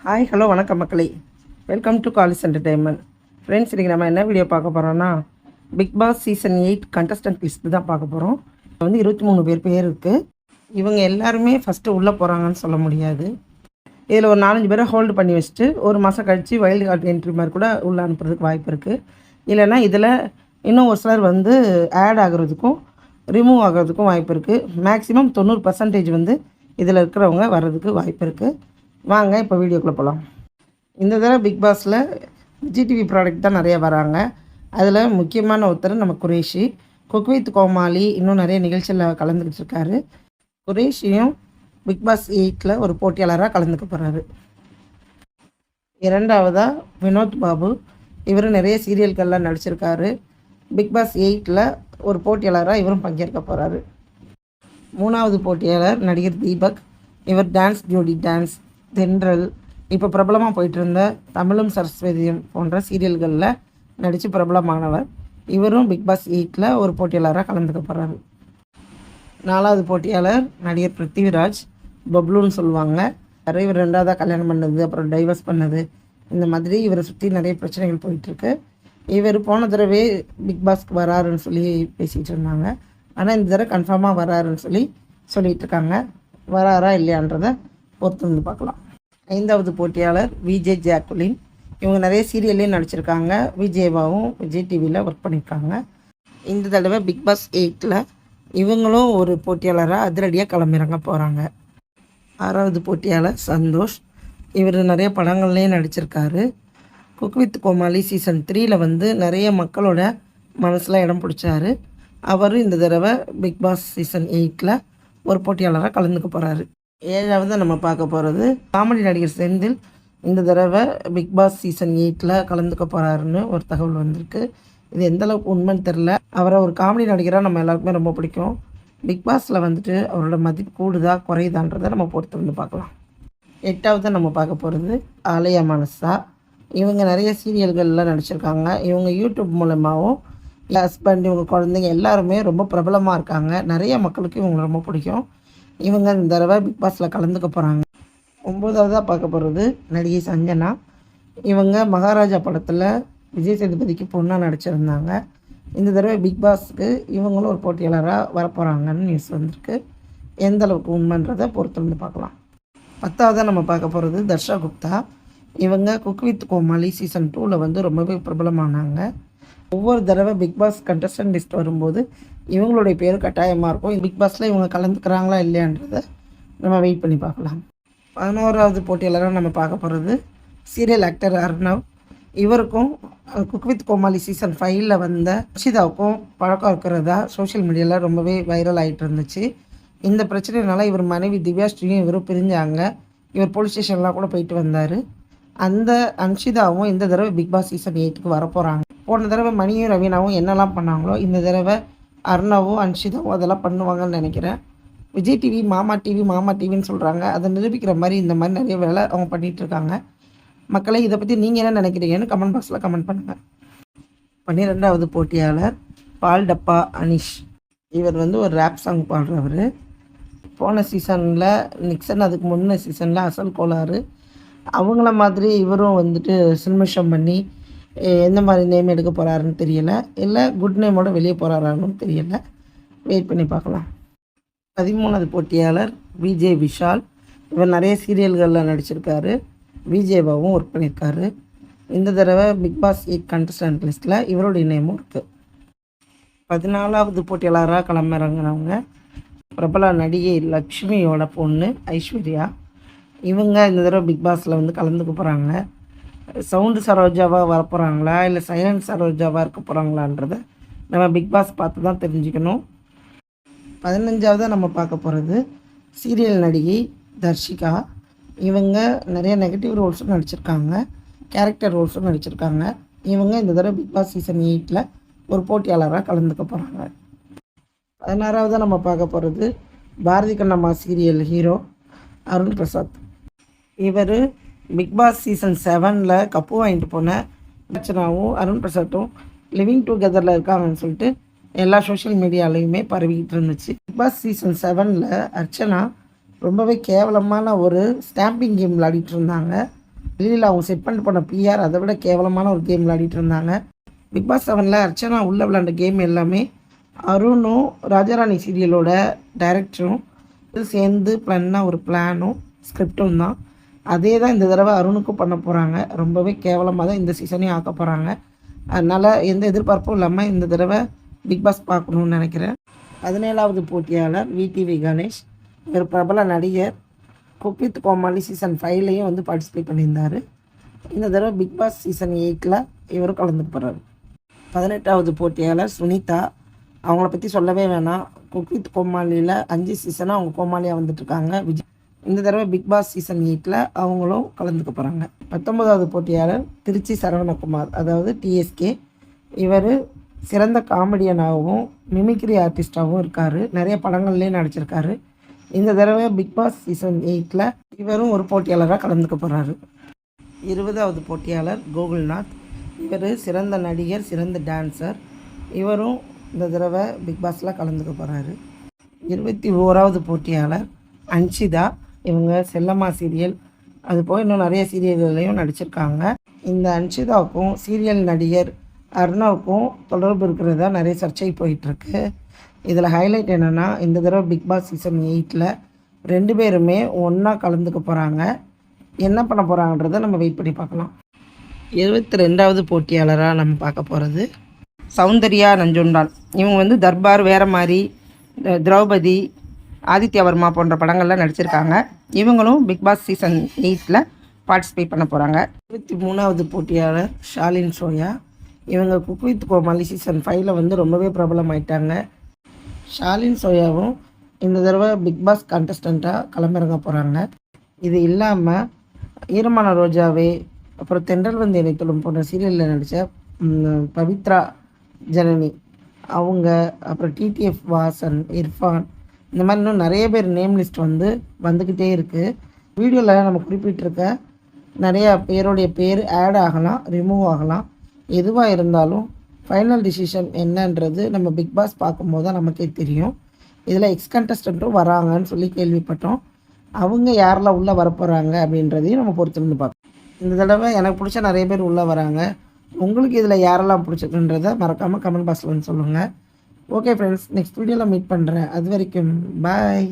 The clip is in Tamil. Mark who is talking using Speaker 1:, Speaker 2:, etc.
Speaker 1: ஹாய் ஹலோ வணக்கம் மக்களே. Welcome to college entertainment friends இன்றைக்கி நம்ம என்ன வீடியோ பார்க்க போகிறோன்னா Bigg Boss season eight contestant list தான் பார்க்க போகிறோம் வந்து இருபத்தி மூணு பேர் பேர் இருக்குது இவங்க எல்லாருமே ஃபஸ்ட்டு உள்ளே போகிறாங்கன்னு சொல்ல முடியாது. இதில் ஒரு நாலஞ்சு பேரை ஹோல்டு பண்ணி வச்சுட்டு ஒரு மாதம் கழித்து வைல்டு கார்டு என்ட்ரி மாதிரி கூட உள்ளே அனுப்புறதுக்கு வாய்ப்பு இருக்குது இல்லைன்னா இதில் இன்னும் ஒரு சிலர் வந்து ஆட் ஆகுறதுக்கும் ரிமூவ் ஆகிறதுக்கும் வாய்ப்பு இருக்குது மேக்ஸிமம் தொண்ணூறு பர்சன்டேஜ் வந்து இதில் இருக்கிறவங்க வர்றதுக்கு வாய்ப்பு இருக்குது வாங்க இப்போ வீடியோக்குள்ளே போகலாம் இந்த தடவை பிக் பாஸில் ஜிடிவி ப்ராடக்ட் தான் நிறையா வராங்க. அதில் முக்கியமான ஒருத்தர் நம்ம குரேஷி. குக் வித் கோமாளி இன்னும் நிறைய நிகழ்ச்சியில் கலந்துக்கிட்டு இருக்காரு. குரேஷியும் பிக் பாஸ் எயிட்டில் ஒரு போட்டியாளராக கலந்துக்க போகிறாரு இரண்டாவதாக வினோத் பாபு. இவர் நிறைய சீரியல்கள்லாம் நடிச்சிருக்காரு. பிக் பாஸ் எயிட்டில் ஒரு போட்டியாளராக இவரும் பங்கேற்க போகிறாரு மூணாவது போட்டியாளர் நடிகர் தீபக். இவர் டான்ஸ் ஜோடி டான்ஸ் தென்றல். இப்போ பிரபலமாக போயிட்டு இருந்த தமிழும் சரஸ்வதியும் போன்ற சீரியல்களில் நடித்து பிரபலமானவர். இவரும் பிக் பாஸ் எயிட்டில் ஒரு போட்டியாளராக கலந்துக்க போகிறாரு நாலாவது போட்டியாளர் நடிகர் பிருத்திவிராஜ் பப்ளுன்னு சொல்லுவாங்க. நிறைய இவர் ரெண்டாவதாக கல்யாணம் பண்ணது அப்புறம் டைவர்ஸ் பண்ணது. இந்த மாதிரி இவரை சுற்றி நிறைய பிரச்சனைகள் போயிட்டுருக்கு. இவர் போன தடவை பிக் பாஸ்க்கு வராருன்னு சொல்லி பேசிகிட்டு இருந்தாங்க. ஆனால் இந்த தடவை கன்ஃபார்மாக வராருன்னு சொல்லி சொல்லிகிட்டு இருக்காங்க. வராரா இல்லையான்றதை ஒருத்தர் வந்து பார்க்கலாம். ஐந்தாவது போட்டியாளர் விஜே ஜாக்குலின். இவங்க நிறைய சீரியல்லையும் நடிச்சிருக்காங்க. விஜயவாவும் விஜய் டிவியில் ஒர்க் பண்ணியிருக்காங்க இந்த தடவை பிக் பாஸ் எயிட்டில் இவங்களும் ஒரு போட்டியாளராக அதிரடியாக கிளம்பிறங்க போகிறாங்க ஆறாவது போட்டியாளர் சந்தோஷ். இவர் நிறைய படங்கள்லேயும் நடிச்சிருக்காரு. குக் வித் கோமாளி சீசன் த்ரீயில் வந்து நிறைய மக்களோட மனசில் இடம் பிடிச்சாரு. அவரும் இந்த தடவை பிக் பாஸ் சீசன் எயிட்டில் ஒரு போட்டியாளராக கலந்துக்க போகிறாரு ஏழாவது நம்ம பார்க்க போகிறது காமெடி நடிகர் செந்தில் இந்த தடவை பிக் பாஸ் சீசன் எயிட்டில் கலந்துக்க போகிறாருன்னு ஒரு தகவல் வந்திருக்கு. இது எந்த அளவுக்கு உண்மைன்னு தெரில அவரை ஒரு காமெடி நடிகராக நம்ம எல்லாருக்குமே ரொம்ப பிடிக்கும். பிக் பாஸில் வந்துட்டு அவரோட மதிப்பு கூடுதா குறையுதான்றதை நம்ம பொறுத்து வந்து பார்க்கலாம். எட்டாவது நம்ம பார்க்க போகிறது ஆலயா மனசா. இவங்க நிறைய சீரியல்கள்லாம் நடிச்சிருக்காங்க. இவங்க யூடியூப் மூலமாகவும் ஹஸ்பண்ட் இவங்க குழந்தைங்க எல்லாருமே ரொம்ப பிரபலமாக இருக்காங்க. நிறைய மக்களுக்கு இவங்க ரொம்ப பிடிக்கும். இவங்க இந்த தடவை பிக் பாஸில் கலந்துக்க போகிறாங்க ஒம்போதாவதாக பார்க்க போகிறது நடிகை சஞ்சனா. இவங்க மகாராஜா படத்தில் விஜய் சேதுபதிக்கு பொண்ணாக நடிச்சிருந்தாங்க. இந்த தடவை பிக் பாஸ்க்கு இவங்களும் ஒரு போட்டியாளராக வரப்போகிறாங்கன்னு நியூஸ் வந்திருக்கு. எந்த அளவுக்கு உண்மைன்றதை பொறுத்து பார்க்கலாம். பத்தாவதாக நம்ம பார்க்க போகிறது தர்ஷா குப்தா. இவங்க குக் வித் கோமாளி சீசன் டூவில் வந்து ரொம்பவே பிரபலமானாங்க. ஒவ்வொரு தடவை பிக் பாஸ் கண்டஸ்டன்ட் லிஸ்ட் வரும்போது இவங்களுடைய பேர் கட்டாயமாக இருக்கும். பிக் பாஸில் இவங்க கலந்துக்கிறாங்களா இல்லையான்றதை நம்ம வெயிட் பண்ணி பார்க்கலாம். பதினோராவது போட்டியாளராக நம்ம பார்க்க போகிறது சீரியல் ஆக்டர் அர்ணவ். இவருக்கும் குக் வித் கோமாளி சீசன் ஃபைவ்ல வந்த அர்ஷிதாவுக்கும் பழக்கம் இருக்கிறதா சோஷியல் மீடியாவில் ரொம்பவே வைரல் ஆகிட்டு இருந்துச்சு. இந்த பிரச்சனைனால இவர் மனைவி திவ்யாஸ்ரீயும் இவரும் பிரிஞ்சாங்க. இவர் போலீஸ் ஸ்டேஷன்லாம் கூட போயிட்டு வந்தார். அந்த அன்ஷிதாவும் இந்த தடவை பிக் பாஸ் சீசன் எயிட்டுக்கு வரப்போகிறாங்க போன தடவை மணியும் ரவீனாவும் என்னெல்லாம் பண்ணாங்களோ இந்த தடவை அர்ணவும் அன்ஷிதாவும் அதெல்லாம் பண்ணுவாங்கன்னு நினைக்கிறேன். விஜய் டிவி மாமா டிவி மாமா டிவின்னு சொல்கிறாங்க அதை நிரூபிக்கிற மாதிரி இந்த மாதிரி நிறைய வேலை அவங்க பண்ணிகிட்டு இருக்காங்க. மக்களை இதை பற்றி நீங்கள் என்ன நினைக்கிறீங்கன்னு கமெண்ட் பாக்ஸில் கமெண்ட் பண்ணுங்கள் பன்னிரெண்டாவது போட்டியாளர் பால் டப்பா அனிஷ். இவர் வந்து ஒரு ரேப் சாங் பாடுறவர். போன சீசனில் நிக்சன் அதுக்கு முன்ன சீசனில் அசல் கோளாறு. அவங்கள மாதிரி இவரும் வந்துட்டு சில்மிஷம் பண்ணி எந்த மாதிரி நேம் எடுக்க போகிறாருன்னு தெரியலை. இல்லை குட் நேமோட வெளியே போகிறாரான்னு தெரியல. வெயிட் பண்ணி பார்க்கலாம். பதிமூணாவது போட்டியாளர் விஜய் விஷால். இவர் நிறைய சீரியல்களில் நடிச்சிருக்காரு. விஜயபாவும் ஒர்க் பண்ணியிருக்காரு. இந்த தடவை பிக் பாஸ் எயிட் கண்டஸ்டன்ட் லிஸ்ட்டில் இவருடைய நேமும் இருக்குது பதினாலாவது போட்டியாளராக கிளம்பிறங்கினவங்க பிரபல நடிகை லக்ஷ்மியோட பொண்ணு ஐஸ்வர்யா. இவங்க இந்த தடவை பிக் பாஸில் வந்து கலந்துக்க போகிறாங்க சவுண்டு சரோஜாவாக வரப்போகிறாங்களா இல்லை சைலண்ட் சரோஜாவாக இருக்க போகிறாங்களான்றத நம்ம பிக் பாஸ் பார்த்து தான் தெரிஞ்சுக்கணும். பதினஞ்சாவதாக நம்ம பார்க்க போகிறது சீரியல் நடிகை தர்ஷிகா. இவங்க நிறைய நெகட்டிவ் ரோல்ஸும் நடிச்சிருக்காங்க. கேரக்டர் ரோல்ஸும் நடிச்சிருக்காங்க. இவங்க இந்த தடவை பிக் பாஸ் சீசன் எயிட்டில் ஒரு போட்டியாளராக கலந்துக்க போகிறாங்க பதினாறாவதாக நம்ம பார்க்க போகிறது பாரதி கண்ணம்மா சீரியல் ஹீரோ அருண் பிரசாத். இவர் பிக்பாஸ் சீசன் செவனில் கப்பு வாங்கிட்டு போன அர்ச்சனாவும் அருண் பிரசாத்தும் லிவிங் டுகெதரில் இருக்காங்கன்னு சொல்லிட்டு எல்லா சோஷியல் மீடியாலையுமே பரவிக்கிட்டு இருந்துச்சு. பிக்பாஸ் சீசன் செவனில் அர்ச்சனா ரொம்பவே கேவலமான ஒரு ஸ்டாம்பிங் கேம் விளையாடிட்டு இருந்தாங்க. வெளியில் அவங்க செட் பண்ணிட்டு போன பிஆர் அதை விட கேவலமான ஒரு கேம் விளையாடிட்டு இருந்தாங்க. பிக்பாஸ் செவனில் அர்ச்சனா உள்ளே விளையாண்ட கேம் எல்லாமே அருணும் ராஜாராணி சீரியலோட டைரக்டரும் சேர்ந்து பிளான்னா ஒரு பிளானும் ஸ்கிரிப்டும் தான். அதே தான் இந்த தடவை அருணுக்கும் பண்ண போகிறாங்க ரொம்பவே கேவலமாக தான் இந்த சீசனையும் ஆக்க போகிறாங்க அதனால் எந்த எதிர்பார்ப்பும் இல்லாமல் இந்த தடவை பிக் பாஸ் பார்க்கணுன்னு நினைக்கிறேன். பதினேழாவது போட்டியாளர் விடிவி கணேஷ். இவர் பிரபல நடிகர். குக் கோமாளி சீசன் ஃபைவ்லேயும் வந்து பார்ட்டிசிபேட் பண்ணியிருந்தார். இந்த தடவை பிக் பாஸ் சீசன் எயிட்டில் இவரும் கலந்து போகிறாரு பதினெட்டாவது போட்டியாளர் சுனிதா. அவங்கள பற்றி சொல்லவே வேணாம். குக்வித் கோமாளியில் அஞ்சு சீசனாக அவங்க கோமாளியாக வந்துட்டுருக்காங்க விஜய் இந்த தடவை பிக் பாஸ் சீசன் எயிட்டில் அவங்களும் கலந்துக்க போகிறாங்க பத்தொன்பதாவது போட்டியாளர் திருச்சி சரவணகுமார் அதாவது டிஎஸ்கே இவர் சிறந்த காமெடியனாகவும் மிமிக்ரி ஆர்டிஸ்டாகவும் இருக்கார். நிறைய படங்கள்லேயும் நடிச்சிருக்காரு. இந்த தடவை பிக் பாஸ் சீசன் எயிட்டில் இவரும் ஒரு போட்டியாளராக கலந்துக்க போகிறாரு இருபதாவது போட்டியாளர் கோகுல்நாத். இவர் சிறந்த நடிகர் சிறந்த டான்சர் இவரும் இந்த தடவை பிக் பாஸில் கலந்துக்க போகிறாரு இருபத்தி ஓராவது போட்டியாளர் அன்ஷிதா. இவங்க செல்லம்மா சீரியல். அது போக இன்னும் நிறைய சீரியல்களையும் நடிச்சிருக்காங்க. இந்த அன்ஷிதாவுக்கும் சீரியல் நடிகர் அர்ணவுக்கும் தொடர்பு இருக்கிறதா நிறைய சர்ச்சை போயிட்டுருக்கு. இதில் ஹைலைட் என்னென்னா இந்த தடவை பிக் பாஸ் சீசன் எயிட்டில் ரெண்டு பேருமே ஒன்றா கலந்துக்க போகிறாங்க என்ன பண்ண போகிறாங்கன்றதை நம்ம வெயிட் பண்ணி பார்க்கலாம். இருபத்தி ரெண்டாவது போட்டியாளராக நம்ம பார்க்க போகிறது சௌந்தர்யா நஞ்சுண்டான். இவங்க வந்து தர்பார் வேற மாதிரி திரௌபதி ஆதித்யவர்மா போன்ற படங்கள்லாம் நடிச்சிருக்காங்க. இவங்களும் பிக் பாஸ் சீசன் எயிட்டில் பார்ட்டிசிபேட் பண்ண போகிறாங்க இருபத்தி மூணாவது போட்டியாளர் ஷாலின் சோயா. இவங்க குக் வித் கோமாளி சீசன் ஃபைவ்ல வந்து ரொம்பவே பிரபலமாயிட்டாங்க ஷாலின் சோயாவும் இந்த தடவை பிக் பாஸ் கண்டஸ்டண்ட்டாக களமிறங்க போகிறாங்க இது இல்லாமல் ஈரமான ரோஜாவே அப்புறம் தென்றல் வந்து இணைத்தலும் போன்ற சீரியலில் நடித்த பவித்ரா ஜனனி அவங்க அப்புறம் டிடிஎஃப் வாசன் இர்ஃபான் இந்த மாதிரி இன்னும் நிறைய பேர் நேம் லிஸ்ட் வந்து வந்துக்கிட்டே இருக்குது வீடியோவில் நம்ம குறிப்பிட்டிருக்க நிறையா பேருடைய பேர் ஆட் ஆகலாம் ரிமூவ் ஆகலாம். எதுவாக இருந்தாலும் ஃபைனல் டிசிஷன் என்னன்றது நம்ம பிக் பாஸ் பார்க்கும்போது தான் நமக்கே தெரியும். இதில் எக்ஸ் கண்டஸ்டண்ட்டும் வராங்கன்னு சொல்லி கேள்விப்பட்டோம். அவங்க யாரெல்லாம் உள்ளே வரப்போகிறாங்க அப்படின்றதையும் நம்ம பொறுத்திருந்து பார்ப்போம். இந்த தடவை எனக்கு பிடிச்ச நிறைய பேர் உள்ளே வராங்க. உங்களுக்கு இதில் யாரெல்லாம் பிடிச்சிருக்குன்றதை மறக்காமல் கமெண்ட் பாக்ஸில் வந்து சொல்லுங்கள் ஓகே ஃப்ரெண்ட்ஸ் நெக்ஸ்ட் வீடியோவில் மீட் பண்ணுறேன் அது வரைக்கும் பாய்